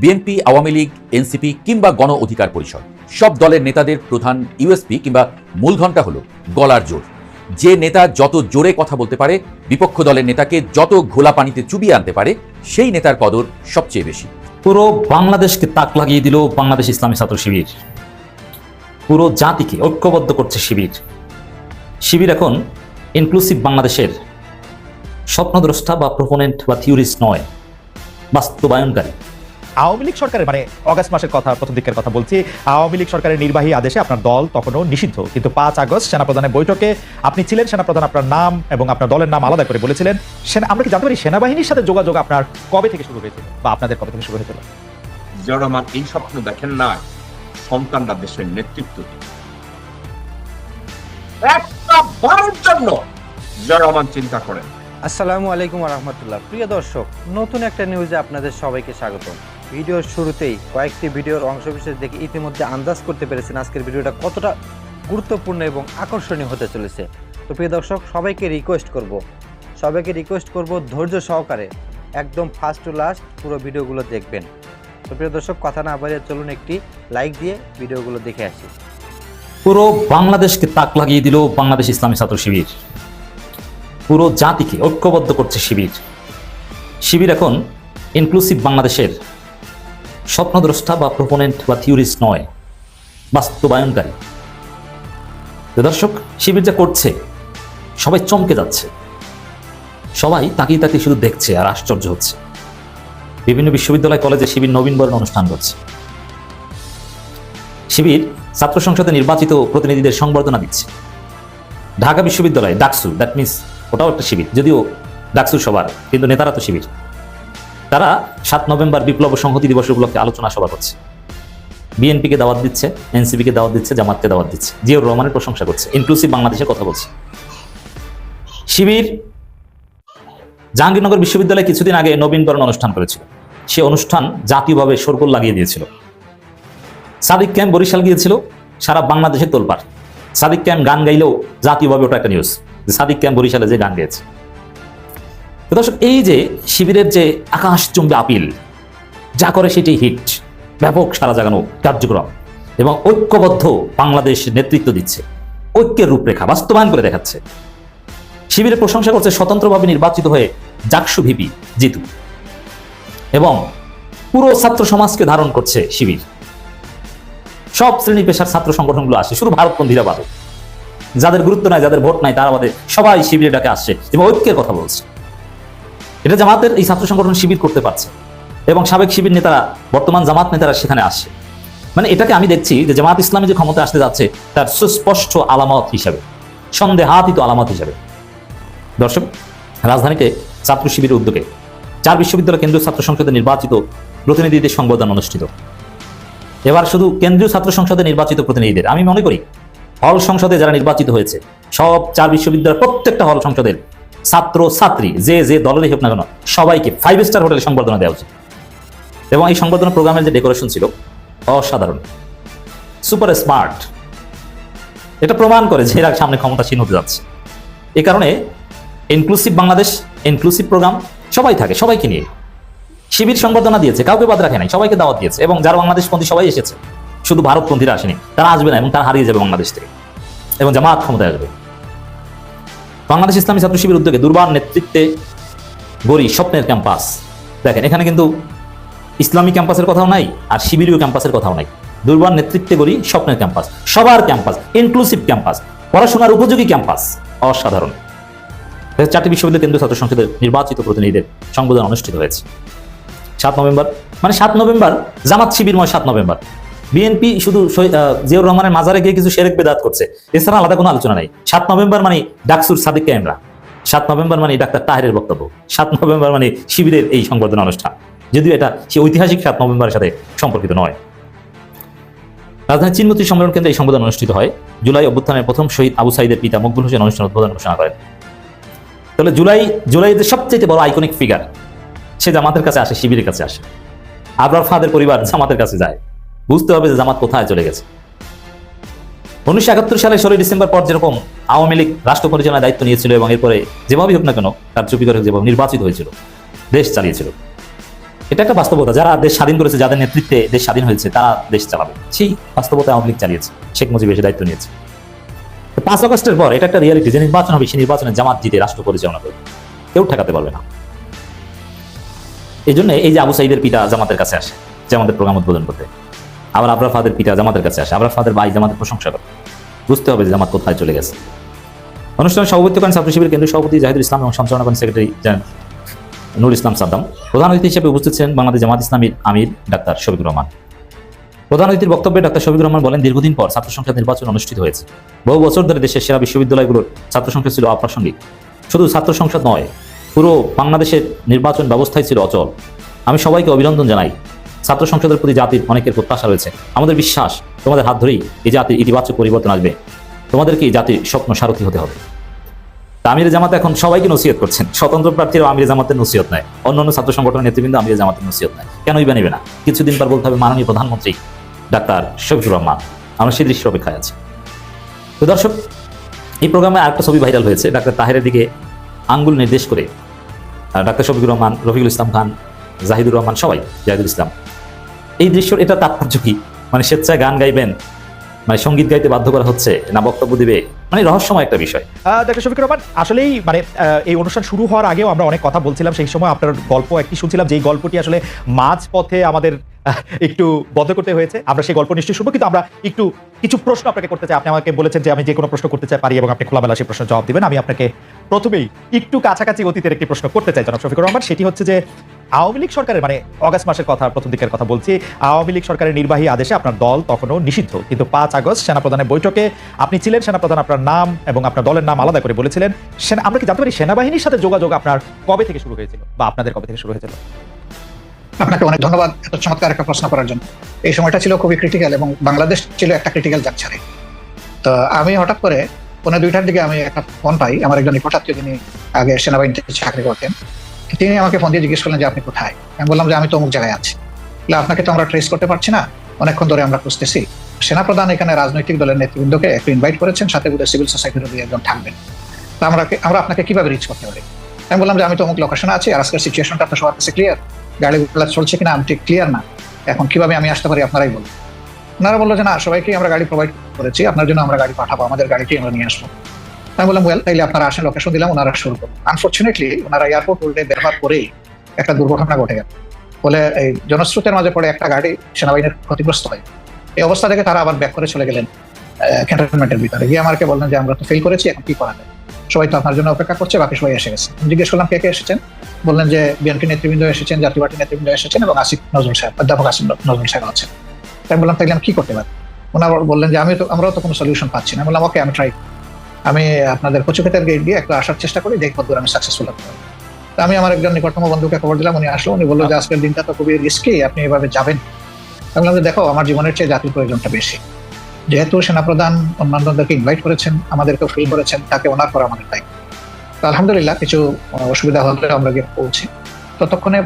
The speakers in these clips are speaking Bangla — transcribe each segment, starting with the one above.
বিএনপি আওয়ামী লীগ এনসিপি কিংবা গণ অধিকার পরিষদ। সব দলের নেতাদের প্রধান ইউএসপি কিংবা মূলধনটা হলো গলার জোর। যে নেতা যত জোরে কথা বলতে পারে, বিপক্ষ দলের নেতাকে যত ঘোলা পানিতে চুবিয়ে আনতে পারে, সেই নেতার কদর সবচেয়ে বেশি। পুরো বাংলাদেশকে তাক লাগিয়ে দিল বাংলাদেশ ইসলামী ছাত্র শিবির। পুরো জাতিকে ঐক্যবদ্ধ করছে শিবির। শিবির এখন ইনক্লুসিভ বাংলাদেশের স্বপ্নদ্রষ্টা বা প্রপোনেন্ট বা থিওরিস্ট নয়, বাস্তবায়নকারী। আওয়ামী লীগ সরকারের মানে অগাস্ট মাসের কথা প্রথম দিকের কথা বলছি আওয়ামী লীগ সরকারের নির্বাহী আদেশে আপনার দল তখনও নিষিদ্ধ। কিন্তু পাঁচ আগস্ট সেনাপ্রধানের বৈঠকে আপনি ছিলেন সেনাপ্রধান আপনার নাম এবং আপনার দলের নাম আলাদা করে বলেছিলেন। সেনা আমরা কি জানতে পারি সেনাবাহিনীর সাথে যোগাযোগ আপনার কবে থেকে শুরু হয়েছিল বা আপনাদের কবে থেকে শুরু হয়েছিল? জিয়াউর রহমান এই স্বপ্ন দেখেন না সন্তানরা দেশের নেতৃত্ব একটা বারের জন্য জিয়াউর রহমান চিন্তা করেন। আসসালামু আলাইকুম রহমতুল্লাহ। প্রিয় দর্শক নতুন একটা নিউজে আপনাদের সবাইকে স্বাগত ভিডিওর শুরুতেই কয়েকটি ভিডিওর অংশবিশেষ দেখে ইতিমধ্যে আন্দাজ করতে পেরেছেন আজকের ভিডিওটা কতটা গুরুত্বপূর্ণ এবং আকর্ষণীয় হতে চলেছে। তো প্রিয় দর্শক, সবাইকে রিকোয়েস্ট করব। সবাইকে রিকোয়েস্ট করব ধৈর্য সহকারে। একদম ফার্স্ট টু লাস্ট পুরো ভিডিওগুলো দেখবেন। তো প্রিয় দর্শক, কথা না বাড়িয়ে চলুন একটি লাইক দিয়ে ভিডিওগুলো দেখে আসি। পুরো বাংলাদেশকে তাক লাগিয়ে দিল বাংলাদেশ ইসলামী ছাত্র শিবির। পুরো জাতিকে ঐক্যবদ্ধ করছে শিবির। শিবির এখন ইনক্লুসিভ বাংলাদেশের স্বপ্নদ্রষ্টা বা প্রপোনেন্ট বা থিওরিস্ট নয়, বাস্তবায়নকারী। দর্শক, শিবির যা করছে, সবাই চমকে যাচ্ছে। সবাই তাকিয়ে তাকিয়ে শুধু দেখছে আর আশ্চর্য হচ্ছে। বিভিন্ন বিশ্ববিদ্যালয় কলেজে শিবির নবীনবরণ অনুষ্ঠান করছে। শিবির ছাত্র সংসদে নির্বাচিত প্রতিনিধিদের সংবর্ধনা দিচ্ছে। ঢাকা বিশ্ববিদ্যালয়, ডাকসু দ্যাট মিনস ওটাও একটা শিবির, যদিও ডাকসু সবার, কিন্তু নেতারা তো শিবির। তারা সাত নভেম্বর বিপ্লব সংহতি দিবস উপলক্ষে আলোচনা সভা করছে। বিএনপিকে দাওয়াত দিচ্ছে, এনসিপিকে দাওয়াত দিচ্ছে, জামাতকে দাওয়াত দিচ্ছে। জিয়াউর রহমানের প্রশংসা করছে ইনক্লুসিভ বাংলাদেশের কথা বলছে। শিবির জাহাঙ্গীরনগর বিশ্ববিদ্যালয়ে কিছুদিন আগে নবীনবরণ অনুষ্ঠান করেছিল। সে অনুষ্ঠান জাতীয়ভাবে সরগোল লাগিয়ে দিয়েছিল। সাদিক ক্যাম্প বরিশাল গিয়েছিল, সারা বাংলাদেশের তোলপাড়। সাদিক ক্যাম্প গান গাইলেও জাতীয়ভাবে ওটা একটা নিউজ সাদিক ক্যাম্প বরিশালে যে গান গেয়েছে। দর্শক, এই যে শিবিরের যে আকাশচুম্বী আপিল, যা করে সেটি হিট, ব্যাপক সারা জাগানো কার্যক্রম এবং ঐক্যবদ্ধ বাংলাদেশ নেতৃত্ব দিচ্ছে, ঐক্যের রূপরেখা বাস্তবায়ন করে দেখাচ্ছে। শিবিরের প্রশংসা করছে স্বতন্ত্রভাবে নির্বাচিত হয়ে জাকসু ভিপি, জিতু এবং পুরো ছাত্র সমাজকে ধারণ করছে শিবির। সব শ্রেণি পেশার ছাত্র সংগঠনগুলো আসে শুধু ভারতপন্থীরা বাদে। যাদের গুরুত্ব নাই, যাদের ভোট নাই, তারা বাদে সবাই শিবিরে ডাকে আসছে এবং ঐক্যের কথা বলছে। এটা জামাতের এই ছাত্র সংগঠন শিবির করতে পারছে। এবং সাবেক শিবির নেতারা, বর্তমান জামাত নেতারা সেখানে আসছে। মানে এটাকে আমি দেখছি যে জামাত ইসলামী যে ক্ষমতা আসতে যাচ্ছে, তার সুস্পষ্ট আলামত হিসাবে, সন্দেহাতীত আলামত হিসাবে। দর্শক, রাজধানীতে ছাত্র শিবিরের উদ্যোগে চার বিশ্ববিদ্যালয় কেন্দ্রীয় ছাত্র সংসদে নির্বাচিত প্রতিনিধিদের সংবর্ধন অনুষ্ঠিত। এবার শুধু কেন্দ্রীয় ছাত্র সংসদে নির্বাচিত প্রতিনিধিদের, আমি মনে করি, হল সংসদে যারা নির্বাচিত হয়েছে, সব চার বিশ্ববিদ্যালয়ের প্রত্যেকটা হল সংসদের ছাত্র ছাত্রী যে যে দলেরই হোক না কেন, সবাইকে ফাইভ স্টার হোটেলে সংবর্ধনা দেওয়া উচিত। এবং এই সংবর্ধনা প্রোগ্রামের যে ডেকোরেশন ছিল, অসাধারণ। সুপার স্মার্ট এটা প্রমাণ করে যে এরা সামনে ক্ষমতাসীন হতে যাচ্ছে। এ কারণে ইনক্লুসিভ বাংলাদেশ ইনক্লুসিভ প্রোগ্রাম সবাই থাকে, সবাইকে নিয়ে। শিবির সংবর্ধনা দিয়েছে, কাউকে বাদ রাখে নাই, সবাইকে দাওয়াত দিয়েছে, এবং যারা বাংলাদেশপন্থী, সবাই এসেছে। শুধু ভারতপন্থীরা আসেনি, তারা আসবে না, এবং তারা হারিয়ে যাবে বাংলাদেশ থেকে। এবং জামাত ক্ষমতায় আসবে। বাংলাদেশ ইসলামী ছাত্র শিবির উদ্যোগে দুর্বার নেতৃত্বে গড়ি স্বপ্নের ক্যাম্পাস। দেখেন, এখানে কিন্তু ইসলামী ক্যাম্পাসের কথাও নাই আর শিবিরীয় ক্যাম্পাসের কথাও নাই। দুর্বার নেতৃত্বে গড়ি স্বপ্নের ক্যাম্পাস, সবার ক্যাম্পাস ইনক্লুসিভ ক্যাম্পাস, পড়াশোনার উপযোগী ক্যাম্পাস, অসাধারণ। চারটি বিশ্ববিদ্যালয় কেন্দ্রীয় ছাত্র সংসদের নির্বাচিত প্রতিনিধিদের সংবোধন অনুষ্ঠিত হয়েছে। সাত নভেম্বর মানে সাত নভেম্বর, জামাত শিবিরময় সাত নভেম্বর। বিএনপি শুধু জিয়াউর রহমানের মাজারে গিয়ে কিছু সেরেক বেদাত করছে। এছাড়া আলাদা কোনো আলোচনা নেই। সাত নভেম্বর মানে ডাকসুর সাদিক ক্যামেরা। সাত নভেম্বর মানে ডাক্তার তাহেরের বক্তব্য। সাত নভেম্বর মানে শিবিরের এই সংবর্ধনা অনুষ্ঠান। যদিও এটা সে ঐতিহাসিক সাত নভেম্বরের সাথে সম্পর্কিত নয়। রাজধানী চিনমতি সম্মেলন কেন্দ্রে এই সংবোধন অনুষ্ঠিত হয়। জুলাই অভ্যুত্থানের প্রথম শহীদ আবু সাইদের পিতা মকবুল হোসেন অনুষ্ঠান উদ্বোধন ঘোষণা করেন। তাহলে জুলাই জুলাইতে সবচেয়ে বড় আইকনিক ফিগার সে জামাতের কাছে আসে, শিবিরের কাছে আসে। আবরার ফাদের পরিবার জামাতের কাছে যায়। বুঝতে হবে যে জামাত কোথায় চলে গেছে। উনিশশো একাত্তর সালে ষোলোই ডিসেম্বর পর যেরকম আওয়ামী লীগ রাষ্ট্র পরিচালনার দায়িত্ব নিয়েছিল এবং এরপরে যেভাবেই হোক না কেন তার চুপি করে যেভাবে নির্বাচিত হয়েছিল, দেশ চালিয়েছিল। এটা একটা বাস্তবতা। যারা দেশ স্বাধীন করেছে, যাদের নেতৃত্বে দেশ স্বাধীন হয়েছে, তারা দেশ চালাবে। সেই বাস্তবতা আওয়ামী লীগ চালিয়েছে। শেখ মুজিব এসে দায়িত্ব নিয়েছে। পাঁচ আগস্টের পর এটা একটা রিয়ালিটি যে নির্বাচন হবে, সেই নির্বাচনে জামাত জিতে রাষ্ট্র পরিচালনা করবে। কেউ ঠেকাতে পারবে না। এই জন্য এই যে আবু সাইদের পিতা জামাতের কাছে আসে জামাতের প্রোগ্রাম উদ্বোধন করতে। আবার আবরার ফাদের পিতা জামাতের কাছে আসে। আবরার ফাদের ভাই জামাতের প্রশংসা করে। বুঝতে হবে যে জামাত কোথায় চলে গেছে। অনুষ্ঠানে সভাপতিত্ব করেন ছাত্র শিবির কেন্দ্রীয় সভাপতি জাহিদুল ইসলাম এবং সঞ্চালনা করেন সেক্রেটারি জেনারেল নুর ইসলাম সাদ্দাম। প্রধান অতিথি হিসেবে উপস্থিত ছিলেন বাংলাদেশ জামাত ইসলামীর আমির ডাক্তার শফিকুর রহমান। প্রধান অতিথির বক্তব্যে ডাক্তার শফিকুর রহমান বলেন, দীর্ঘদিন পর ছাত্র সংখ্যা নির্বাচন অনুষ্ঠিত হয়েছে। বহু বছর ধরে দেশের সেরা বিশ্ববিদ্যালয়গুলোর ছাত্র সংসদ ছিল অপ্রাসঙ্গিক। শুধু ছাত্র সংসদ নয়, পুরো বাংলাদেশের নির্বাচন ব্যবস্থাই ছিল অচল। আমি সবাইকে অভিনন্দন জানাই। ছাত্র সংসদের প্রতি জাতির অনেকের প্রত্যাশা রয়েছে। আমাদের বিশ্বাস, তোমাদের হাত ধরেই এই জাতির ইতিবাচক পরিবর্তন আসবে। তোমাদেরকে এই জাতির স্বপ্ন সারথি হতে হবে? আমির জামাত এখন সবাইকে নসিহত করছেন। স্বতন্ত্র প্রার্থীরাও আমির জামাতের নসিহত নেয়। অন্যান্য ছাত্র সংগঠনের নেতৃবৃন্দ আমির জামাতের নসিহত নেয়। কেনই বা নেবে না? কিছুদিন পর বলতে হবে মাননীয় প্রধানমন্ত্রী ডাক্তার শফিকুর রহমান, আমরা সেই দৃশ্যের অপেক্ষায় আছি। তো দর্শক, এই প্রোগ্রামে আরেকটা ছবি ভাইরাল হয়েছে। ডাক্তার তাহেরের দিকে আঙ্গুল নির্দেশ করে ডাক্তার শফিকুর রহমান, রফিকুল ইসলাম খান, জাহিদুর রহমান সবাই, জাহিদুল ইসলাম এই দৃশ্য এটা তাৎপর্য কি? মানে স্বেচ্ছায় গান গাইবেন মানে সংগীত গাইতে বাধ্য করা হচ্ছে না বক্তব্য দিবে? মানে রহস্যময় একটা বিষয়। ডক্টর শফিকুর রহমান, আসলেই মানে এই অনুষ্ঠান শুরু হওয়ার আগেও আমরা অনেক কথা বলছিলাম, সেই সময় আপনার গল্প একটি শুনছিলাম, যেই গল্পটি আসলে মাঝ পথে আমাদের একটু বন্ধ করতে হয়েছে। আমরা সেই গল্প নিশ্চয়ই শুনব, কিন্তু আমরা একটু কিছু প্রশ্ন আপনাকে করতে চাই। আপনি আমাকে বলেছেন যে আমি যে কোনো প্রশ্ন করতে চাই, পারি, এবং আপনি খোলামেলা সেই প্রশ্নের জবাব দিবেন। আমি আপনাকে প্রথমেই একটু কাছাকাছি অতীতের একটি প্রশ্ন করতে চাই, জনাব শফিকুর রহমান। সেটি হচ্ছে যে আওয়ামী লীগ সরকারের মানে অগাস্ট মাসের কথা, প্রথম দিকের কথা বলছি, আওয়ামী লীগ সরকারের নির্বাহী আদেশে আপনার দল তখনও নিষিদ্ধ। কিন্তু পাঁচ আগস্ট সেনাপ্রধানের বৈঠকে আপনি ছিলেন, সেনাপ্রধান আপনার নাম এবং আপনার দলের নাম আলাদা করে বলেছিলেন। সেনা, আমরা কি জানতে পারি সেনাবাহিনীর সাথে যোগাযোগ আপনার কবে থেকে শুরু হয়েছিল বা আপনাদের কবে থেকে শুরু হয়েছিল? আপনাকে অনেক ধন্যবাদ এত চমৎকার একটা প্রশ্ন করার জন্য। এই সময়টা ছিল খুবই ক্রিটিক্যাল এবং বাংলাদেশ ছিল একটা ক্রিটিক্যাল জাংশনে তো আমি হঠাৎ করে পনেরো দুইটার দিকে আমি একটা ফোন পাই, আমার একজন নিকটাত্মীয় যিনি আগে সেনাবাহিনীতে চাকরি করতেন। তিনি আমাকে ফোন দিয়ে জিজ্ঞেস করলেন যে আপনি কোথায়? আমি বললাম যে আমি তো অমুক জায়গায় আছি। আপনাকে তো আমরা ট্রেস করতে পারছি না। অনেকক্ষণ ধরে আমরা খুঁজতেছি। সেনাপ্রধান এখানে রাজনৈতিক দলের নেতৃবৃন্দকে একটু ইনভাইট করেছেন, সাথে করে সিভিল সোসাইটির দুই একজন থাকবেন। তা আমরা আমরা আপনাকে কীভাবে রিচ করতে পারি? আমি বললাম যে আমি তো অমুক লোকেশনে আছি, আর আজকের সিচুয়েশনটা তো সবার কাছে ক্লিয়ার গাড়িগুলো চলছে কিনা আমি ঠিক ক্লিয়ার না। এখন কীভাবে আমি আসতে পারি আপনারাই বলুন। ওনারা বলল যে, না সবাইকে আমরা গাড়ি প্রোভাইড করেছি। আপনার জন্য আমরা গাড়ি পাঠাবো, আমাদের গাড়িটি আমরা নিয়ে আসব। আমি বললাম ওয়েল তাইলে আপনারা আসেন লোকেশন দিলাম, ওনারা শুরু করুন। আনফর্চুনেটলি ওনারা এয়ারপোর্ট উল্টে ব্যবহার করেই একটা দুর্ঘটনা ঘটে গেল। বলে এই জনস্রোতের মাঝে পড়ে একটা গাড়ি সেনাবাহিনীর ক্ষতিগ্রস্ত হয়। এই অবস্থা থেকে তারা আবার ব্যাক করে চলে গেলেন ক্যান্টনমেন্টের ভিতরে। গিয়ে আমাকে বললেন যে, আমরা তো ফেল করেছি, এখন কি করা যায়? সবাই তো আপনার জন্য অপেক্ষা করছে, বাকি সবাই এসে গেছে। জিজ্ঞেস করলাম, কে কে এসেছেন? বললেন যে বিএনপি নেতৃবৃন্দ এসেছেন জাতীয় পার্টি নেতৃবৃন্দ এসেছেন এবং আসিফ নজরুল সাহেব, অধ্যাপক আসিফ নজরুল সাহেব আছেন। তাই বললাম, তাইলে আমি কি করতে পারি? ওনারা বললেন যে আমি তো, আমরাও তো কোনো সলিউশন পাচ্ছি না। বললাম ওকে আমি ট্রাই আমি আপনাদের কচুক্ষেতের গেট দিয়ে একটু আসার চেষ্টা করি দেখব দূর আমি সাকসেসফুল হতে পারি তা আমি আমার একজন নিকটতম বন্ধুকে খবর দিলাম উনি আসলো উনি বলল যে আজকের দিনটা তো খুবই রিস্কি আপনি এভাবে যাবেন আমি বললাম যে দেখো আমার জীবনের চেয়ে জাতির প্রয়োজনটা বেশি। যেহেতু সেনাপ্রধান অন্যান্যদেরকে ইনভাইট করেছেন আমাদেরকেও ফিল করেছেন তাকে ওনার করা আমাদের দায়িত্ব। তো আলহামদুলিল্লাহ কিছু অসুবিধা হলে আমরা গিয়ে পৌঁছি। ততক্ষণে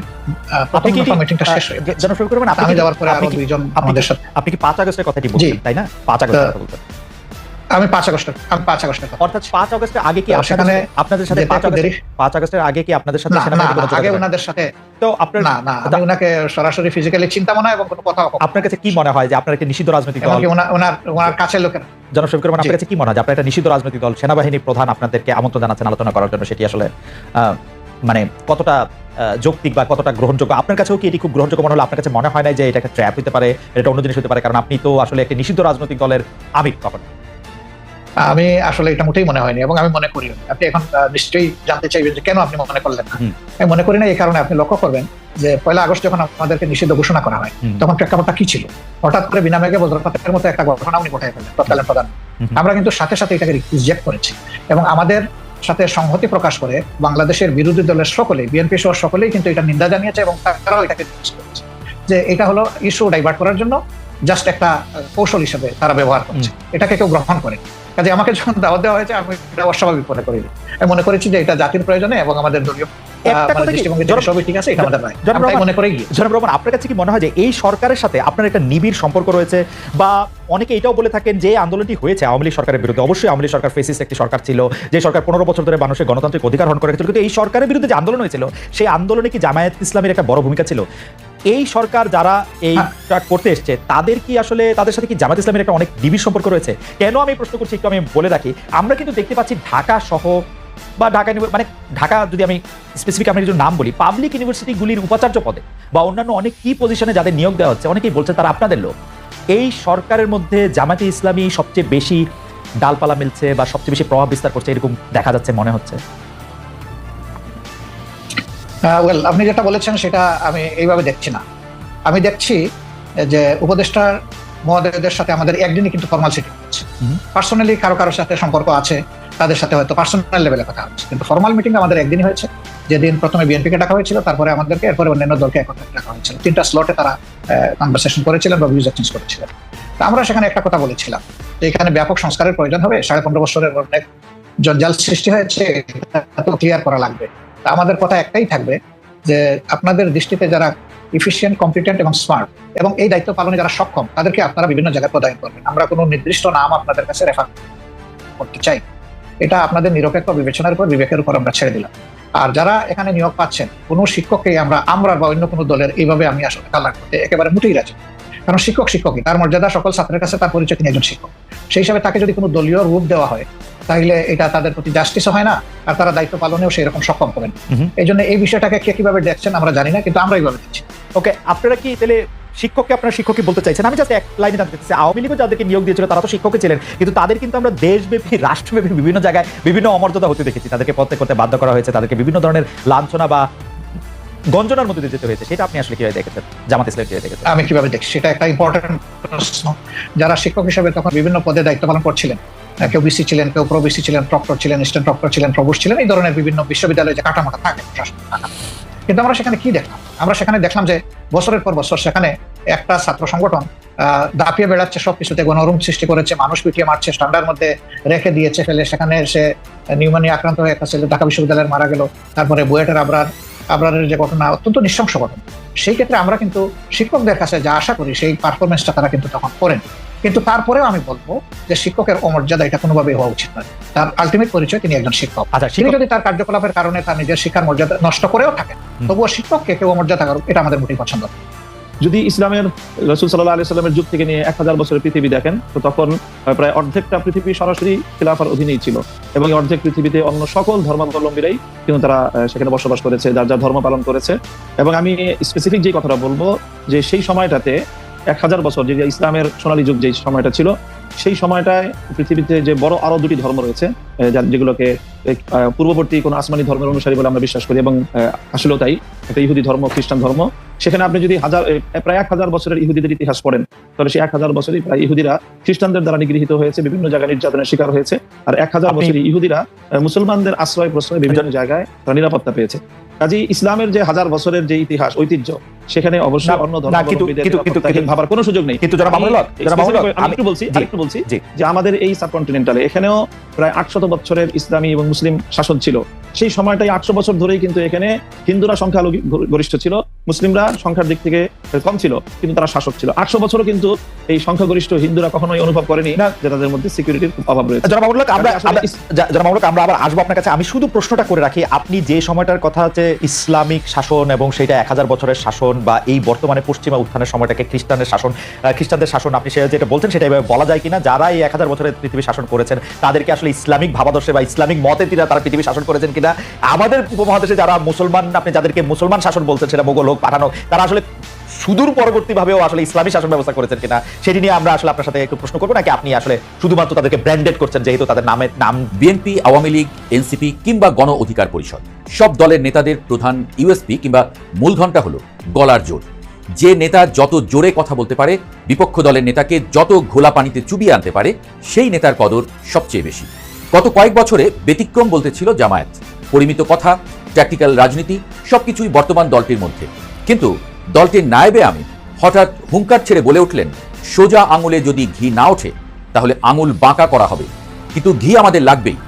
প্রথম দফা মিটিংটা শেষ হয়ে শফিকুর আমি যাওয়ার পরে আরও দুইজন আমাদের সাথে আপনি কি পাঁচ আগস্টের কথাটি বলছেন তাই না? পাঁচ আগস্টের কথা বলছেন। আমি পাঁচ আগস্টের আমি পাঁচ আগস্টের অর্থাৎ পাঁচ আগস্টের আগে কি সেখানে আপনাদের সাথে পাঁচ দেরি- পাঁচ আগস্টের আগে কি আপনাদের সাথে আগে ওনাদের সাথে তো আপনার না না আমি ওনাকে সরাসরি ফিজিক্যালি চিন্তা মনে হয় এবং কোনো কথা আপনার কাছে কি মনে হয় যে আপনার একটি নিষিদ্ধ রাজনৈতিক দল ওনার ওনার কাছের লোকের। রহমান আপনার কাছে কি মনে হয় আপনার একটা নিষিদ্ধ রাজনৈতিক দল সেনাবাহিনীর প্রধান আপনাদেরকে আমন্ত্রণ জানাচ্ছেন আলোচনা করার জন্য? সেটি আসলে আহ, মানে কতটা যৌক্তিক বা কতটা গ্রহণযোগ্য? আপনার কাছেও কি এটি খুব গ্রহণযোগ্য মনে হলো? আপনার কাছে মনে হয় না যে এটা একটা ট্র্যাপ হতে পারে এটা অন্য জিনিস হতে পারে? কারণ আপনি তো আসলে একটি নিষিদ্ধ রাজনৈতিক দলের আমির তখন আমি আসলে এটা মোটেই মনে হয়নি এবং আমি মনে করি আপনি এখন নিশ্চয়ই জানতে চাইবেন যে কেন আপনি মনে করলেন না। আমি মনে করি না এই কারণে আপনি লক্ষ্য করবেন যে পয়লা আগস্ট যখন আমাদেরকে নিষিদ্ধ ঘোষণা করা হয় তখন প্রেক্ষাপটটা কি ছিল? হঠাৎ করে বিনা মেঘে বজ্রপাতের মতো একটা ঘটনা উনি ঘটাই ফেলেন তৎকালীন প্রধান। আমরা কিন্তু সাথে সাথে এটাকে রিজেক্ট করেছি এবং আমাদের সাথে সংহতি প্রকাশ করে বাংলাদেশের বিরোধী দলের সকলে বিএনপি সহ সকলেই কিন্তু এটা নিন্দা জানিয়েছে এবং তারাও এটাকে করেছে। যে এটা হলো ইস্যু ডাইভার্ট করার জন্য জাস্ট একটা কৌশল হিসেবে তারা ব্যবহার করছে। এটাকে কেউ গ্রহণ করে কাজে আমাকে যখন দাওয়াত দেওয়া হয়েছে আমি এটা অস্বাভাবিক মনে করি আমি মনে করেছি যে এটা জাতির প্রয়োজনে এবং আমাদের দলীয় মানে মনে আপনার কাছে কি মনে হয় যে এই সরকারের সাথে আপনার একটা নিবিড় সম্পর্ক রয়েছে? বা অনেকে এটাও বলে থাকেন যে আন্দোলনটি হয়েছে আওয়ামী লীগ সরকারের বিরুদ্ধে। অবশ্যই আওয়ামী লীগ সরকার ফেসিস একটি সরকার ছিল যে সরকার পনেরো বছর ধরে মানুষের গণতান্ত্রিক অধিকার হরণ করে কিন্তু এই সরকারের বিরুদ্ধে যে আন্দোলন হয়েছিল সেই আন্দোলনে কি জামায়াত ইসলামের একটা বড় ভূমিকা ছিল? এই সরকার যারা এইটা করতে এসছে তাদের কি আসলে তাদের সাথে কি জামাত ইসলামের একটা অনেক নিবিড় সম্পর্ক রয়েছে? কেন আমি প্রশ্ন করছি একটু আমি বলে রাখি। আমরা কিন্তু দেখতে পাচ্ছি ঢাকা সহ বা ঢাকা মানে ঢাকা যদি আমি স্পেসিফিক আমি কিছু নাম বলি পাবলিক ইউনিভার্সিটিগুলির উপাচার্য পদে বা অন্যান্য অনেক কি পজিশনে যাদের নিয়োগ দেওয়া হচ্ছে অনেকেই বলছে তারা আপনাদের লোক। এই সরকারের মধ্যে জামাতে ইসলামী সবচেয়ে বেশি ডালপালা মিলছে বা সবচেয়ে বেশি প্রভাব বিস্তার করছে এরকম দেখা যাচ্ছে মনে হচ্ছে। ওয়েল আপনি যেটা বলেছেন সেটা আমি এইভাবে দেখছি না। আমি দেখছি যে উপদেষ্টার মহোদয়দের সাথে আমাদের একদিনই কিন্তু ফর্মাল সিটিং হচ্ছে পার্সোনালি কারও কারোর সাথে সম্পর্ক আছে তাদের সাথে হয়তো পার্সোনাল লেভেলে কথা হচ্ছে। কিন্তু ফর্মাল মিটিং আমাদের একদিনই হয়েছে। যেদিন প্রথমে বিএনপিকে ডাকা হয়েছিল তারপরে আমাদেরকে এরপরে অন্যান্য দলকে একত্রে ডাকা হয়েছিল। তিনটা স্লটে তারা কনভারসেশন করেছিলেন বা ভিউজ এক্সচেঞ্জ করেছিলেন। তা আমরা সেখানে একটা কথা বলেছিলাম যে এখানে ব্যাপক সংস্কারের প্রয়োজন হবে। সাড়ে পনেরো বছরের অনেক জঞ্জাল সৃষ্টি হয়েছে ক্লিয়ার করা লাগবে। আমাদের কথা একটাই থাকবে যে আপনাদের দৃষ্টিতে যারা ইফিসিয়েন্ট কম্পিটেন্ট এবং স্মার্ট এবং এই দায়িত্ব পালনে যারা সক্ষম, তাদেরকে আপনারা বিভিন্ন জায়গায় প্রদান করবেন। আমরা কোনো নির্দিষ্ট নাম আপনাদের কাছে রেফার করতে চাই এটা আপনাদের নিরপেক্ষ বিবেচনার উপর, বিবেকের উপর আমরা ছেড়ে দিলাম। আর যারা এখানে নিয়োগ পাচ্ছেন, কোনো শিক্ষককে আমরা আমরা বা অন্য কোনো দলের এইভাবে আমি আসলে কালার করতে একেবারে মুটেই রাজি কারণ শিক্ষক শিক্ষকই, তার মর্যাদা সকল ছাত্রের কাছে তার পরিচয় তিনি একজন শিক্ষক। সেই হিসাবে তাকে যদি কোনো দলীয় রূপ দেওয়া হয় তাহলে এটা তাদের প্রতি জাস্টিস হয় না আর তারা দায়িত্ব পালনেও সেই রকম সক্ষম করেন এই জন্য এই বিষয়টাকে কে কীভাবে দেখছেন আমরা জানি না কিন্তু আমরা এইভাবে দেখছি। ওকে আপনারা কি তাহলে শিক্ষককে আপনারা শিক্ষকই বলতে চাইছেন? আমি জাস্ট এক লাইনে জানতে চাইছি। আওয়ামী লীগও যাদেরকে নিয়োগ দিয়েছিল তারা তো শিক্ষকই ছিলেন কিন্তু তাদের কিন্তু আমরা দেশব্যাপী রাষ্ট্রব্যাপী বিভিন্ন জায়গায় বিভিন্ন অমর্যাদা হতে দেখেছি। তাদেরকে পথে করতে বাধ্য করা হয়েছে তাদেরকে বিভিন্ন ধরনের লাঞ্ছনা বা গঞ্জনার মধ্যে যেতে হয়েছে। সেটা আপনি আসলে কীভাবে দেখেছেন? জামাত ইসলাম কীভাবে দেখেছেন? আমি কীভাবে দেখছি? সেটা একটা ইম্পর্টেন্ট প্রশ্ন। যারা শিক্ষক হিসেবে তখন বিভিন্ন পদে দায়িত্ব পালন করছিলেন কেউ বিসি ছিলেন, কেউ প্রবিসি ছিলেন, প্রক্টর ছিলেন স্ট্যান্ড প্রক্টর ছিলেন প্রভুষ ছিলেন, এই ধরনের বিভিন্ন বিশ্ববিদ্যালয়ে যে কাঠামোটা থাকে। কিন্তু আমরা সেখানে কি দেখলাম? আমরা সেখানে দেখলাম যে বছরের পর বছর সেখানে একটা ছাত্র সংগঠন দাপিয়ে বেড়াচ্ছে, সবকিছুতে গণরুম সৃষ্টি করেছে, মানুষ পিটিয়ে মারছে স্ট্যান্ডার মধ্যে রেখে দিয়েছে, ফেলে সেখানে সে নিউমোনিয়া আক্রান্ত হয়ে একটা ছেলে ঢাকা বিশ্ববিদ্যালয়ের মারা গেল, তারপরে বুয়েটের আবরার, আবরারের যে ঘটনা অত্যন্ত নৃশংস ঘটনা। সেই ক্ষেত্রে আমরা কিন্তু শিক্ষকদের কাছে যা আশা করি, সেই পারফরমেন্সটা তারা কিন্তু তখন করেন। কিন্তু তারপরেও আমি বলব যে শিক্ষকের অমর্যাদা এটা কোনোভাবেই হওয়া উচিত নয়। তার আলটিমেট পরিচয় তিনি একজন শিক্ষক। আচ্ছা তিনি যদি তার কার্যকলাপের কারণে তার নিজের শিক্ষার মর্যাদা নষ্ট করেও থাকেন তবুও শিক্ষককে কেউ অমর্যাদা করুক এটা আমাদের মোটেই পছন্দ। যদি ইসলামের রসুল সাল্লাহ আলি সাল্লামের যুগ থেকে নিয়ে এক হাজার বছরের পৃথিবী দেখেন তো তখন প্রায় অর্ধেকটা পৃথিবী সরাসরি খিলাফার অধীনেই ছিল এবং এই অর্ধেক পৃথিবীতে অন্য সকল ধর্মাবলম্বীরাই কিন্তু তারা সেখানে বসবাস করেছে যার যার ধর্ম পালন করেছে। এবং আমি স্পেসিফিক যে কথাটা বলব যে সেই সময়টাতে এক হাজার বছর যে ইসলামের সোনালী যুগ যে সময়টা ছিল সেই সময়টায় পৃথিবীতে যে বড় আরও দুটি ধর্ম রয়েছে যেগুলোকে পূর্ববর্তী কোন আসমানি ধর্মের অনুসারী বলে আমরা বিশ্বাস করি এবং আসলেও তাই একটা ইহুদি ধর্ম খ্রিস্টান ধর্ম। সেখানে আপনি যদি হাজার প্রায় এক হাজার বছরের ইহুদিদের ইতিহাস পড়েন তাহলে সেই এক হাজার বছরই প্রায় ইহুদিরা খ্রিস্টানদের দ্বারা নিগৃহীত হয়েছে বিভিন্ন জায়গায় নির্যাতনের শিকার হয়েছে। আর এক হাজার বছরই ইহুদিরা মুসলমানদের আশ্রয় প্রশ্রয় বিভিন্ন জায়গায় তারা নিরাপত্তা পেয়েছে। কাজী ইসলামের যে হাজার বছরের যে ইতিহাস ঐতিহ্য সেখানে অবশ্যই অন্য ধর্মাবলম্বীদের ভাবার কোনো সুযোগ নেই। কিন্তু যারা যারা আমি একটু বলছি আরেকটু বলছি যে আমাদের এই সাবকন্টিনেন্টালে এখানেও প্রায় আটশত বছরের ইসলামী এবং মুসলিম শাসন ছিল। সেই সময়টাই আটশো বছর ধরেই কিন্তু এখানে হিন্দুরা সংখ্যালঘু গরিষ্ঠ ছিল মুসলিমরা সংখ্যার দিক থেকে কম ছিল কিন্তু তারা শাসক ছিল। আটশো বছরও কিন্তু এই সংখ্যাগরিষ্ঠ হিন্দুরা কখনোই অনুভব করেনি না। যে তাদের মধ্যে সিকিউরিটির অভাব রয়েছে। যারা মামুনুল আমরা যারা মামুনুল আমরা আবার আসব আপনার কাছে। আমি শুধু প্রশ্নটা করে রাখি আপনি যে সময়টার কথা হচ্ছে ইসলামিক শাসন এবং সেটা এক হাজার বছরের শাসন বা এই বর্তমানে পশ্চিমা উত্থানের সময়টাকে খ্রিস্টানের শাসন খ্রিস্টানদের শাসন আপনি সেটা যেটা বলছেন সেটা এভাবে বলা যায় কিনা? যারা এই এক হাজার বছরের পৃথিবী শাসন করেছেন তাদেরকে আসলে ইসলামিক ভাবাদর্শে বা ইসলামিক মতে তিরা তারা পৃথিবী শাসন করেছেন কিনা আমাদের উপমহাদেশে যারা মুসলমান, আপনি যাদেরকে মুসলমান শাসন বলছেন, সেটা মোগল হোক, পাঠানো তারা আসলে সুদূর পরবর্তীভাবেও আসলে ইসলামী শাসন ব্যবস্থা করেছেন কিনা, সেটি নিয়ে আমরা আসলে আপনার সাথে একটু প্রশ্ন করব, নাকি আপনি আসলে শুধুমাত্র তাদেরকে ব্র্যান্ডেড করছেন, যেহেতু তাদের নামের নাম বিএনপি, আওয়ামী লীগ, এনসিপি কিংবা গণ অধিকার পরিষদ, সব দলের নেতাদের প্রধান ইউএসপি কিংবা মূলধনটা হলো গলার জোর। যে নেতা যত জোরে কথা বলতে পারে, বিপক্ষ দলের নেতাকে যত ঘোলা পানিতে চুবিয়ে আনতে পারে, সেই নেতার কদর সবচেয়ে বেশি। গত কয়েক বছরে ব্যতিক্রম বলতে ছিল জামায়াত। পরিমিত কথা ট্যাকটিক্যাল রাজনীতি, সবকিছুই বর্তমান দলটির মধ্যে। কিন্তু দলটির নায়েবে আমি হঠাৎ হুঙ্কার ছেড়ে বলে উঠলেন, সোজা আঙুলে যদি ঘি না ওঠে, তাহলে আঙুল বাঁকা করা হবে। কিন্তু ঘি আমাদের লাগবেই,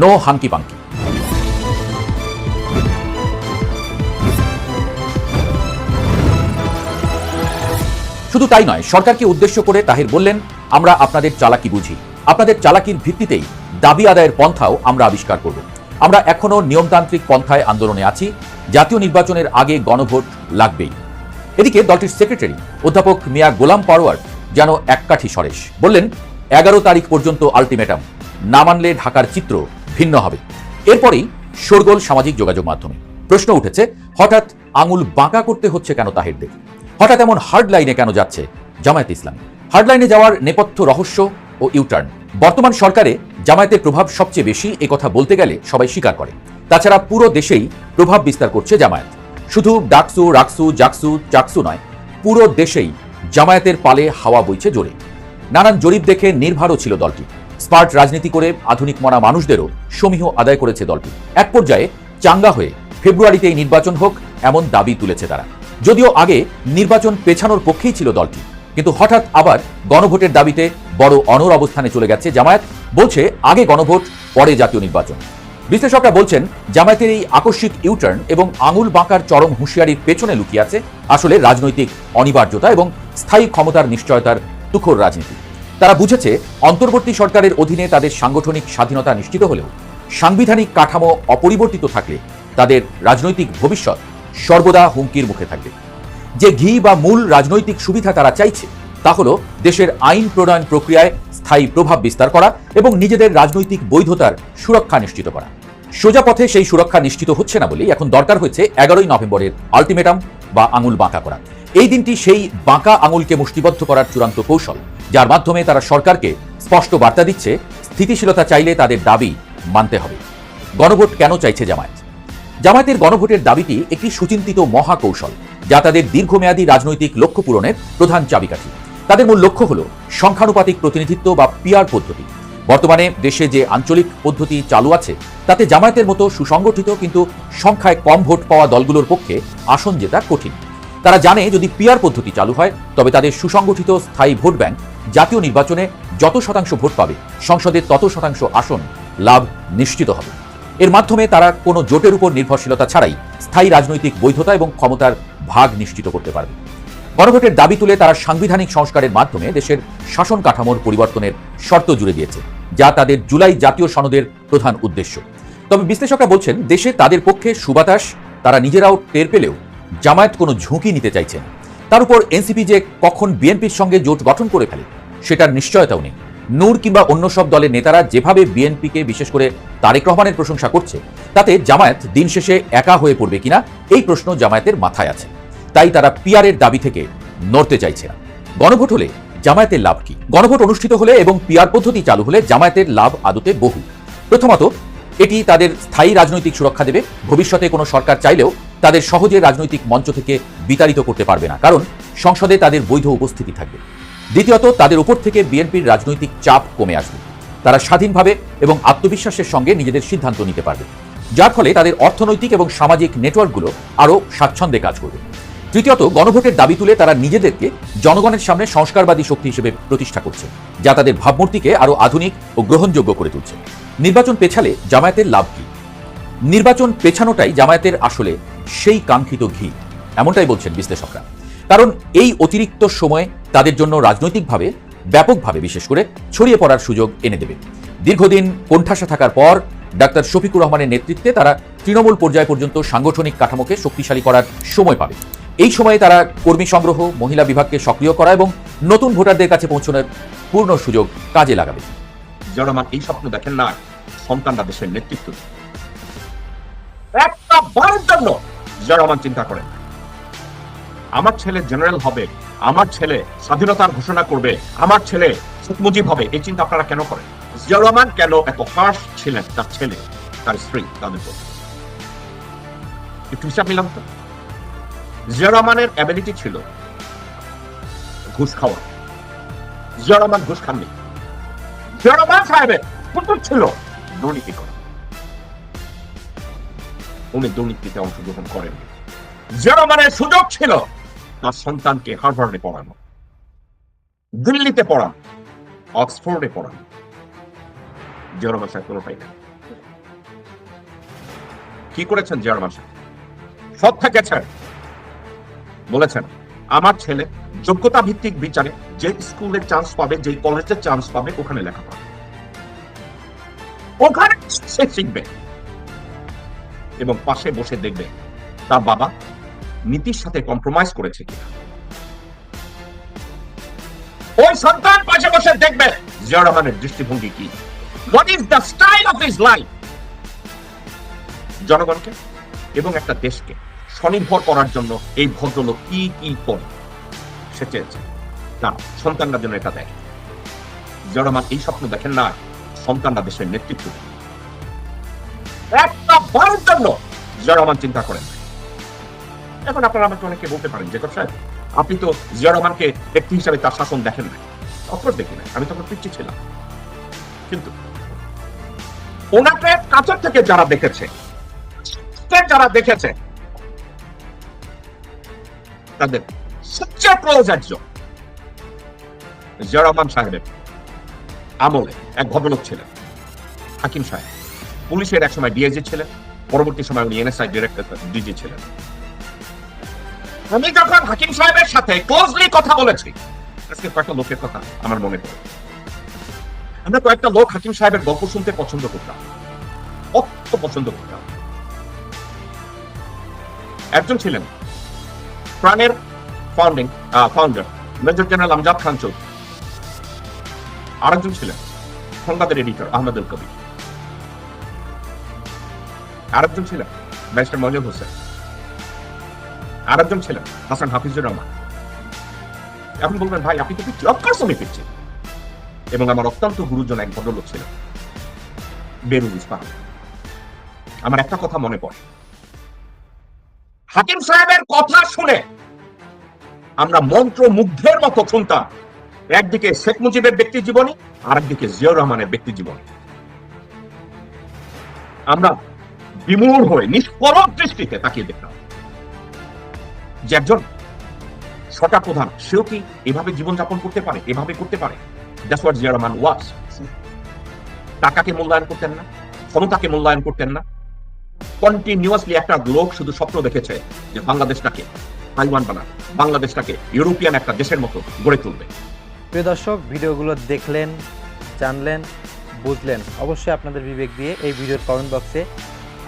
নো হাঙ্কি পাঙ্কি শুধু তাই নয়, সরকারকে উদ্দেশ্য করে তাহির বললেন, আমরা আপনাদের চালাকি বুঝি। আপনাদের চালাকির ভিত্তিতেই দাবি আদায়ের পন্থাও আমরা আবিষ্কার করব। আমরা এখনও নিয়মতান্ত্রিক পন্থায় আন্দোলনে আছি। জাতীয় নির্বাচনের আগে গণভোট লাগবেই। এদিকে দলটির সেক্রেটারি, অধ্যাপক মিয়া গোলাম পারওয়ার যেন এককাঠি সরেশ বললেন, এগারো তারিখ পর্যন্ত আলটিমেটাম, না মানলে ঢাকার চিত্র ভিন্ন হবে। এরপরেই শোরগোল সামাজিক যোগাযোগ মাধ্যমে। প্রশ্ন উঠেছে, হঠাৎ আঙুল বাঁকা করতে হচ্ছে কেন তাহেরদের? হঠাৎ এমন হার্ড লাইনে কেন যাচ্ছে জামায়াত ইসলাম? হার্ড লাইনে যাওয়ার নেপথ্য রহস্য ও ইউটার্ন বর্তমান সরকারে জামায়াতের প্রভাব সবচেয়ে বেশি, এ কথা বলতে গেলে সবাই স্বীকার করে। তাছাড়া পুরো দেশেই প্রভাব বিস্তার করছে জামায়াত। শুধু ডাকসু রাকসু জাকসু চাকসু নয়, পুরো দেশেই জামায়াতের পালে হাওয়া বইছে জোরে। নানান জরিপ দেখে নির্ভারও ছিল দলটি। স্মার্ট রাজনীতি করে আধুনিক মনা মানুষদেরও সমীহ আদায় করেছে দলটি। এক পর্যায়ে চাঙ্গা হয়ে ফেব্রুয়ারিতেই নির্বাচন হোক, এমন দাবি তুলেছে তারা। যদিও আগে নির্বাচন পেছানোর পক্ষেই ছিল দলটি। কিন্তু হঠাৎ আবার গণভোটের দাবিতে বড় অনর অবস্থানে চলে গেছে জামায়াত। বলছে, আগে গণভোট, পরে জাতীয় নির্বাচন। বিশ্লেষকরা বলছেন, জামায়াতের এই আকস্মিক ইউটার্ন এবং আঙুল বাঁকার চরম হুঁশিয়ারির পেছনে লুকিয়ে আছে আসলে রাজনৈতিক অনিবার্যতা এবং স্থায়ী ক্ষমতার নিশ্চয়তার তুখর রাজনীতি। তারা বুঝেছে, অন্তর্বর্তী সরকারের অধীনে তাদের সাংগঠনিক স্বাধীনতা নিশ্চিত হলেও সাংবিধানিক কাঠামো অপরিবর্তিত থাকলে তাদের রাজনৈতিক ভবিষ্যৎ সর্বদা হুমকির মুখে থাকবে। যে ঘি বা মূল রাজনৈতিক সুবিধা তারা চাইছে, তা হল দেশের আইন প্রণয়ন প্রক্রিয়ায় স্থায়ী প্রভাব বিস্তার করা এবং নিজেদের রাজনৈতিক বৈধতার সুরক্ষা নিশ্চিত করা। সোজা পথে সেই সুরক্ষা নিশ্চিত হচ্ছে না বলেই এখন দরকার হচ্ছে এগারোই নভেম্বরের আলটিমেটাম বা আঙুল বাঁকা করা। এই দিনটি সেই বাঁকা আঙুলকে মুষ্টিবদ্ধ করার চূড়ান্ত কৌশল, যার মাধ্যমে তারা সরকারকে স্পষ্ট বার্তা দিচ্ছে, স্থিতিশীলতা চাইলে তাদের দাবি মানতে হবে। গণভোট কেন চাইছে জামায়াত? জামায়াতের গণভোটের দাবিটি একটি সুচিন্তিত মহাকৌশল। যা তাদের দীর্ঘমেয়াদী রাজনৈতিক লক্ষ্য পূরণের প্রধান চাবিকাঠি। তাদের মূল লক্ষ্য হল সংখ্যানুপাতিক প্রতিনিধিত্ব বা পিয়ার পদ্ধতি। বর্তমানে দেশে যে আঞ্চলিক পদ্ধতি চালু আছে, তাতে জামায়াতের মতো সুসংগঠিত কিন্তু সংখ্যায় কম ভোট পাওয়া দলগুলোর পক্ষে আসন জেতা কঠিন। তারা জানে যদি পিয়ার পদ্ধতি চালু হয়, তবে তাদের সুসংগঠিত স্থায়ী ভোট ব্যাংক জাতীয় নির্বাচনে যত শতাংশ ভোট পাবে, সংসদের তত শতাংশ আসন লাভ নিশ্চিত হবে। এর মাধ্যমে তারা কোনো জোটের উপর নির্ভরশীলতা ছাড়াই স্থায়ী রাজনৈতিক বৈধতা এবং ক্ষমতার ভাগ নিশ্চিত করতে পারবে। গণভোটের দাবি তুলে তারা সাংবিধানিক সংস্কারের মাধ্যমে দেশের শাসন কাঠামোর পরিবর্তনের শর্ত জুড়ে দিয়েছে, যা তাদের জুলাই জাতীয় সনদের প্রধান উদ্দেশ্য। তবে বিশ্লেষকরা বলছেন, দেশে তাদের পক্ষে সুবাতাস, তারা নিজেরাও টের পেলেও জামায়াত কোনো ঝুঁকি নিতে চাইছেন তার উপর এনসিপি যে কখন বিএনপির সঙ্গে জোট গঠন করে ফেলে, সেটার নিশ্চয়তাও নেই। নূর কিংবা অন্য সব দলের নেতারা যেভাবে বিএনপিকে বিশেষ করে তারেক রহমানের প্রশংসা করছে, তাতে জামায়াত দিন শেষে একা হয়ে পড়বে কিনা, এই প্রশ্ন জামায়াতের মাথায় আছে। তাই তারা পিয়ারের দাবি থেকে নড়তে চাইছে না। গণভোট হলে জামায়াতের লাভ কি? গণভোট অনুষ্ঠিত হলে এবং পিয়ার পদ্ধতি চালু হলে জামায়াতের লাভ আদতে বহু। প্রথমত, এটি তাদের স্থায়ী রাজনৈতিক সুরক্ষা দেবে। ভবিষ্যতে কোনো সরকার চাইলেও তাদের সহজে রাজনৈতিক মঞ্চ থেকে বিতাড়িত করতে পারবে না। কারণ সংসদে তাদের বৈধ উপস্থিতি থাকবে। দ্বিতীয়ত, তাদের উপর থেকে বিএনপির রাজনৈতিক চাপ কমে আসবে। তারা স্বাধীনভাবে এবং আত্মবিশ্বাসের সঙ্গে নিজেদের সিদ্ধান্ত নিতে পারবে। যার ফলে তাদের অর্থনৈতিক এবং সামাজিক নেটওয়ার্কগুলো আরও স্বাচ্ছন্দ্যে কাজ করবে। তৃতীয়ত, গণভোটের দাবি তুলে তারা নিজেদেরকে জনগণের সামনে সংস্কারবাদী শক্তি হিসেবে প্রতিষ্ঠা করছে, যা তাদের ভাবমূর্তিকে আরও আধুনিক ও গ্রহণযোগ্য করে তুলছে। নির্বাচন পেছালে জামায়াতের লাভ কি? নির্বাচন পেছানোটাই জামায়াতের আসলে সেই কাঙ্ক্ষিত ঘি, এমনটাই বলছেন বিশ্লেষকরা। কারণ এই অতিরিক্ত সময় তাদের জন্য রাজনৈতিকভাবে ব্যাপকভাবে বিশেষ করে ছড়িয়ে পড়ার সুযোগ এনে দেবে। দীর্ঘদিন কোণঠাসা থাকার পর ডাক্তার শফিকুর রহমানের নেতৃত্বে তারা তৃণমূল পর্যায় পর্যন্ত সাংগঠনিক কাঠামোকে শক্তিশালী করার সময় পাবে। এই সময়ে তারা কর্মী সংগ্রহ মহিলা বিভাগকে সক্রিয় করা এবং নতুন ভোটারদের কাছে পৌঁছানোর পূর্ণ সুযোগ কাজে লাগাবে। রহমান এই স্বপ্ন দেখেন না সন্তানরা দেশের নেতৃত্ব। একটা বারের জন্য রহমান চিন্তা করেন। আমার ছেলে জেনারেল হবে, আমার ছেলে স্বাধীনতার ঘোষণা করবে, আমার ছেলে শেখ মুজিব হবে, এই চিন্তা আপনারা কেন করেন? জিয়া রহমান কেন এত হার্শ ছিলেন? তার ছেলে, তার স্ত্রী, তাদের প্রতি। একটু হিসাব নিলাম তো। জিয়া রহমানের অ্যাবিলিটি ছিল ঘুষ খাওয়া। জিয়া রহমান ঘুষ খাননি। জিয়া রহমান সাহেবের পুতুল ছিল দুর্নীতি করা। উনি দুর্নীতিতে অংশগ্রহণ করেন জিয়া রহমানের সুযোগ ছিল তার সন্তানকে হার্ভার্ডে পড়ানো, দিল্লিতে পড়ানো, অক্সফোর্ডে পড়ানো। জিয়া রহমান সাহেব কোনোটাই না কি করেছেন জিয়া রহমান সাহেব সব থেকেছেন বলেছেন, আমার ছেলে যোগ্যতা ভিত্তিক বিচারে যে স্কুলে চান্স পাবে, যে কলেজে চান্স পাবে, ওখানে লেখাপড়া ওখানে সে শিখবে এবং পাশে বসে দেখবে তার বাবা নীতির সাথে কম্প্রোমাইজ করেছে কিনা। ওই সন্তান পাশে বসে দেখবে জিয়া রহমানের দৃষ্টিভঙ্গি কি। What is the style of his life জনগণকে এবং একটা দেশকে স্বনির্ভর করার জন্য এই ভদ্রলোক কি কি করে, সে চেয়েছে। না সন্তানরা যেন এটা দেয় জিয়া রহমান এই স্বপ্ন দেখেন না, সন্তানরা দেশের নেতৃত্ব। একটা বারের জন্য রহমান চিন্তা করেন। এখন আপনারা আমাকে অনেকে বলতে পারেন যে সাহেব, আপনি তো জিয়া রহমানকে ব্যক্তি হিসাবে তার শাসন দেখেন না অফকোর্স দেখি না আমি তখন পিচ্ছি ছিলাম। কিন্তু ওনাকে কাছের থেকে যারা দেখেছে যারা দেখেছে, তাদের সবচেয়ে একজন জিয়া রহমান সাহেবের আমলে এক ভদ্রলোক ছিলেন, হাকিম সাহেব। পুলিশের এক সময় ডিআইজি ছিলেন, পরবর্তী সময় উনি এনএসআই ডিরেক্টর ডিজি ছিলেন। আমি যখন হাকিম সাহেবের সাথে ক্লোজলি কথা বলেছি, আজকে কয়েকটা লোকের কথা আমার মনে পড়ে। আমরা কয়েকটা লোক হাকিম সাহেবের গল্প শুনতে পছন্দ করতাম অত্যন্ত পছন্দ করতাম। একজন ছিলেন প্রাণের founding founder major general Amjad Khan Chowdhury. আরেকজন ছিলেন সংবাদের এডিটর আহমেদ আল কবির। আরেকজন ছিলেন ব্যারিস্টার মজুদ হোসেন। আরেকজন ছিলেন, হাসান হাফিজুর রহমান। এখন বলবেন, ভাই, আপনি তো পিচ্ছি অফকোর্স আমি পিচ্ছি এবং আমার অত্যন্ত গুরুজন এক ভদ্রলোক ছিলেন বেরুল ইসলাম আমার একটা কথা মনে পড়ে। হাকিম সাহেবের কথা শুনে আমরা মন্ত্র মুগ্ধের মতো শুনতাম, একদিকে শেখ মুজিবের ব্যক্তি জীবনী আর একদিকে জিয়াউর রহমানের ব্যক্তি জীবনী। আমরা বিমূঢ় হয়ে নিষ্পরক দৃষ্টিতে তাকিয়ে দেখতাম যে একজন সটা প্রধান, সেও কি এভাবে জীবনযাপন করতে পারে? এভাবে করতে পারে? টাকাকে মূল্যায়ন করতেন না, ক্ষমতাকে মূল্যায়ন করতেন না। কন্টিনিউয়াসলি একটা লোক শুধু স্বপ্ন দেখেছে যে বাংলাদেশটাকে, তাইওয়ান বানাবে বাংলাদেশটাকে ইউরোপিয়ান একটা দেশের মতো গড়ে তুলবে। প্রিয় দর্শক, ভিডিওগুলো দেখলেন, জানলেন, বুঝলেন, অবশ্যই আপনাদের বিবেক দিয়ে এই ভিডিওর কমেন্ট বক্সে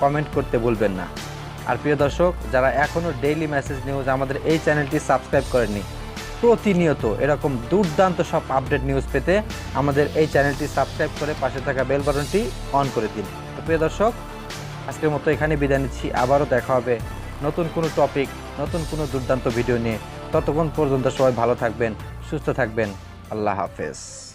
কমেন্ট করতে বলবেন না। আর প্রিয় দর্শক, যারা এখনও ডেইলি মেসেজ নিউজ আমাদের এই চ্যানেলটি সাবস্ক্রাইব করেননি, প্রতিনিয়ত এরকম দুর্দান্ত সব আপডেট নিউজ পেতে আমাদের এই চ্যানেলটি সাবস্ক্রাইব করে পাশে থাকা বেল বাটনটি অন করে দিন। তো প্রিয় দর্শক, আজকের মতো এখানে বিদায় নিচ্ছি। আবারও দেখা হবে নতুন কোনো টপিক নতুন কোনো দুর্দান্ত ভিডিও নিয়ে। ততক্ষণ পর্যন্ত সবাই ভালো থাকবেন, সুস্থ থাকবেন। আল্লাহ হাফেজ।